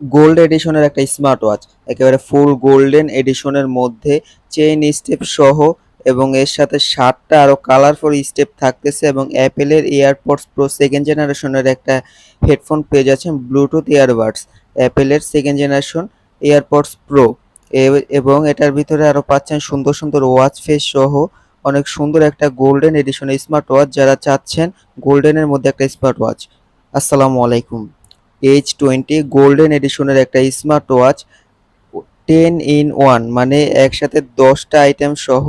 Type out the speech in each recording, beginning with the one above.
Gold এডিশনের একটা smart watch, একেবারে ফুল golden এডিশনের মধ্যে চেইন স্টেপ সহ এবং এর সাথে সাতটা আরও কালারফুল স্টেপ থাকতেছে এবং অ্যাপেলের এয়ারপডস প্রো সেকেন্ড জেনারেশনের একটা হেডফোন পেয়ে যাচ্ছেন ব্লুটুথ ইয়ারবাডস, অ্যাপেলের সেকেন্ড জেনারেশন এয়ারপডস প্রো। এবং এটার ভিতরে আরও পাচ্ছেন সুন্দর সুন্দর ওয়াচ ফেস সহ অনেক সুন্দর একটা গোল্ডেন এডিশনের স্মার্ট ওয়াচ যারা চাচ্ছেন, গোল্ডেনের মধ্যে একটা স্মার্ট ওয়াচ। আসসালামু আলাইকুম। এইচ টোয়েন্টি গোল্ডেন এডিশনের একটা smart watch ten in one মানে একসাথে দশটা আইটেম সহ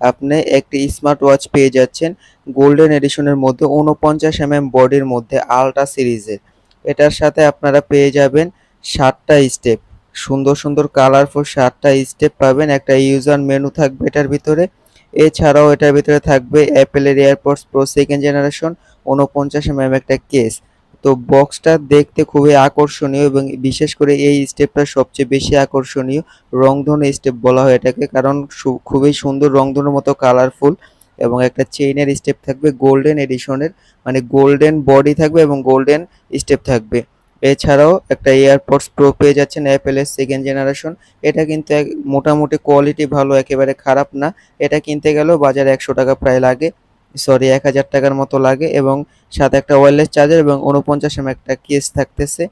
আপনি একটি স্মার্ট ওয়াচ পেয়ে যাচ্ছেন গোল্ডেন এডিশনের মধ্যে উনপঞ্চাশ এম এম বডির মধ্যে আলট্রা সিরিজের এটার সাথে আপনারা পেয়ে যাবেন সাতটা স্টেপ সুন্দর সুন্দর কালারফুল সাতটা স্টেপ পাবেন। একটা ইউজার মেনু থাকবে এটার ভিতরে। এছাড়াও এটার ভিতরে থাকবে অ্যাপেলের এয়ারপডস প্রো সেকেন্ড জেনারেশন উনপঞ্চাশ এম এম একটা কেস তো বক্সটা দেখতে খুবই আকর্ষণীয় এবং বিশেষ করে এই স্টেপটা সবচেয়ে বেশি আকর্ষণীয় রংধনু স্টেপ বলা হয় এটাকে, কারণ খুবই সুন্দর রংধনুর মতো কালারফুল এবং একটা চেইনের স্টেপ থাকবে গোল্ডেন এডিশনের মানে গোল্ডেন বডি থাকবে এবং গোল্ডেন স্টেপ থাকবে। এছাড়াও একটা এয়ারপডস প্রো পেয়ে যাচ্ছেন অ্যাপেলের সেকেন্ড জেনারেশন এটা কিন্তু মোটামুটি কোয়ালিটি ভালো, একেবারে খারাপ না, এটা কিনতে গেলেও বাজারে একশো টাকা প্রায় লাগে। সরি, এক হাজার টাকার মতো লাগে এবং সাথে একটা ওয়্যারলেস চার্জার এবং উনপঞ্চাশ এম একটা কেস থাকতেছে।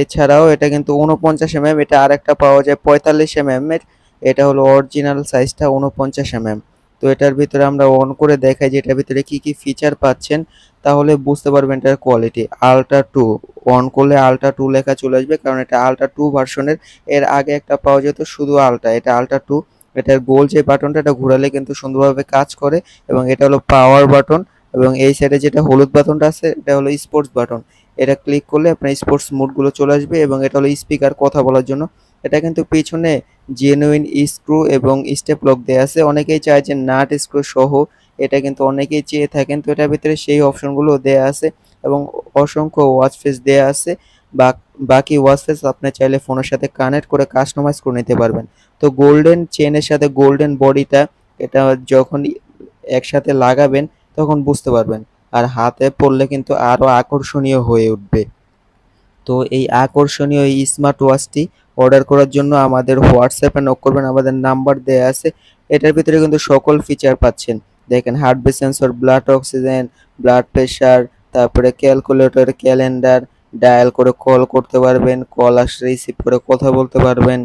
এছাড়াও এটা কিন্তু উনপঞ্চাশ এম এম এটা আরেকটা পাওয়া যায় পঁয়তাল্লিশ এম এম এর। এটা হলো অরিজিনাল সাইজটা উনপঞ্চাশ এম এম তো এটার ভিতরে আমরা অন করে দেখাই যে এটার ভিতরে কি কি ফিচার পাচ্ছেন, তাহলে বুঝতে পারবেন এটার কোয়ালিটি আলট্রা টু অন করলে আলট্রা টু লেখা চলে আসবে, কারণ এটা আলট্রা টু ভার্সনের এর আগে একটা পাওয়া যেত শুধু আলট্রা এটা আলট্রা টু এটার গোল যে বাটনটা, এটা ঘোরালে কিন্তু সুন্দরভাবে কাজ করে এবং এটা হলো পাওয়ার বাটন এবং এই সাইডে যেটা হলুদ বাটনটা আছে, এটা হলো স্পোর্টস বাটন এটা ক্লিক করলে আপনার স্পোর্টস মোডগুলো চলে আসবে এবং এটা হলো স্পিকার কথা বলার জন্য। এটা কিন্তু পিছনে জেনুইন স্ক্রু এবং স্টেপ লক দেওয়া আছে। অনেকেই চায় যে নাট স্ক্রু সহ এটা কিন্তু অনেকেই চেয়ে থাকেন। তো এটার ভিতরে সেই অপশনগুলো দেয়া আছে এবং অসংখ্য ওয়াচ ফেস দেয়া আছে। বাকি ওয়াচ ফেস আপনি চাইলে ফোনের সাথে কানেক্ট করে কাস্টমাইজ করে নিতে পারবেন। তো গোল্ডেন চেনের সাথে গোল্ডেন বডিটা এটা যখন একসাথে লাগাবেন, তখন বুঝতে পারবেন। আর হাতে পড়লে কিন্তু আরও আকর্ষণীয় হয়ে উঠবে। তো এই আকর্ষণীয় এই স্মার্ট ওয়াচটি অর্ডার করার জন্য আমাদের হোয়াটসঅ্যাপে নক করবেন, আমাদের নাম্বার দেয়া আছে। এটার ভিতরে কিন্তু সকল ফিচার পাচ্ছেন। দেখেন heartbeat sensor blood oxygen blood pressure তারপরে ক্যালকুলেটর ক্যালেন্ডার ডায়াল করে কল করতে পারবেন কল আসলে রিসিভ করে কথা বলতে পারবেন।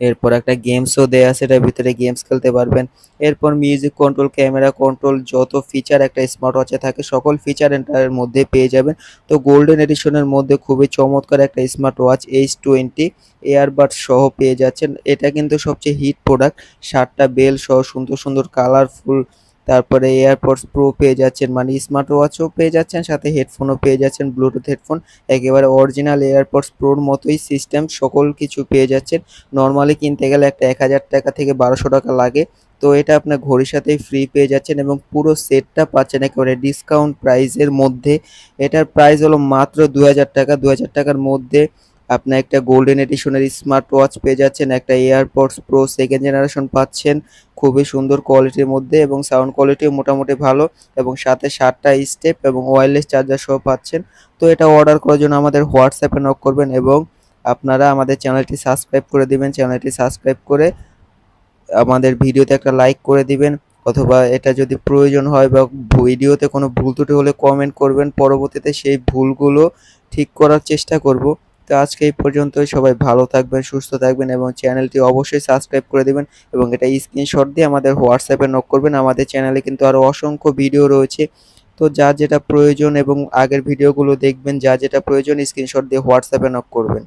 এরপর একটা গেমসও দেয়া এটার ভিতরে গেমস খেলতে পারবেন। এরপর মিউজিক কন্ট্রোল ক্যামেরা কন্ট্রোল যত ফিচার একটা স্মার্ট ওয়াচে থাকে, সকল ফিচার এটার মধ্যে পেয়ে যাবেন। তো গোল্ডেন এডিশনের মধ্যে খুবই চমৎকার একটা smart watch H twenty airbud সহ পেয়ে যাচ্ছেন। এটা কিন্তু সবচেয়ে হিট প্রোডাক্ট সাতটা বেল সহ সুন্দর সুন্দর কালারফুল তারপরে এয়ারপডস প্রো পেয়ে যাচ্ছেন মানে স্মার্ট ওয়াচও পেয়ে যাচ্ছেন, সাথে হেডফোনও পেয়ে যাচ্ছেন ব্লুটুথ হেডফোন একেবারে অরিজিনাল এয়ারপডস প্রোর মতোই সিস্টেম সকল কিছু পেয়ে যাচ্ছেন। নর্মালি কিনতে গেলে একটা এক হাজার টাকা থেকে বারোশো টাকা লাগে। তো এটা আপনার ঘড়ির সাথেই ফ্রি পেয়ে যাচ্ছেন এবং পুরো সেটটা পাচ্ছেন একেবারে ডিসকাউন্ট প্রাইসের মধ্যে। এটার প্রাইস হলো মাত্র দু হাজার টাকা দু হাজার টাকার মধ্যে আপনি একটা গোল্ডেন এডিশনের স্মার্ট ওয়াচ পেয়ে যাচ্ছেন, একটা এয়ারপডস প্রো সেকেন্ড জেনারেশন পাচ্ছেন। খুবই সুন্দর কোয়ালিটির মধ্যে এবং সাউন্ড কোয়ালিটিও মোটামুটি ভালো এবং সাথে সাতটা স্টেপ এবং ওয়্যারলেস চার্জার সহ পাচ্ছেন। তো এটা অর্ডার করার জন্য আমাদের হোয়াটসঅ্যাপে নক করবেন এবং আপনারা আমাদের চ্যানেলটি সাবস্ক্রাইব করে দিবেন। চ্যানেলটি সাবস্ক্রাইব করে আমাদের ভিডিওতে একটা লাইক করে দিবেন অথবা এটা যদি প্রয়োজন হয় বা ভিডিওতে কোনো ভুল ত্রুটি হলে কমেন্ট করবেন। পরবর্তীতে সেই ভুলগুলো ঠিক করার চেষ্টা করব। তো আজকে এই পর্যন্তই। সবাই ভালো থাকবেন, সুস্থ থাকবেন এবং চ্যানেলটি অবশ্যই সাবস্ক্রাইব করে দেবেন এবং এটা স্ক্রিনশট দিয়ে আমাদের হোয়াটসঅ্যাপে নক করবেন। আমাদের চ্যানেলে কিন্তু আরও অসংখ্য ভিডিও রয়েছে। তো যা যেটা প্রয়োজন এবং আগের ভিডিওগুলো দেখবেন, যা যেটা প্রয়োজন স্ক্রিনশট দিয়ে হোয়াটসঅ্যাপে নক করবেন।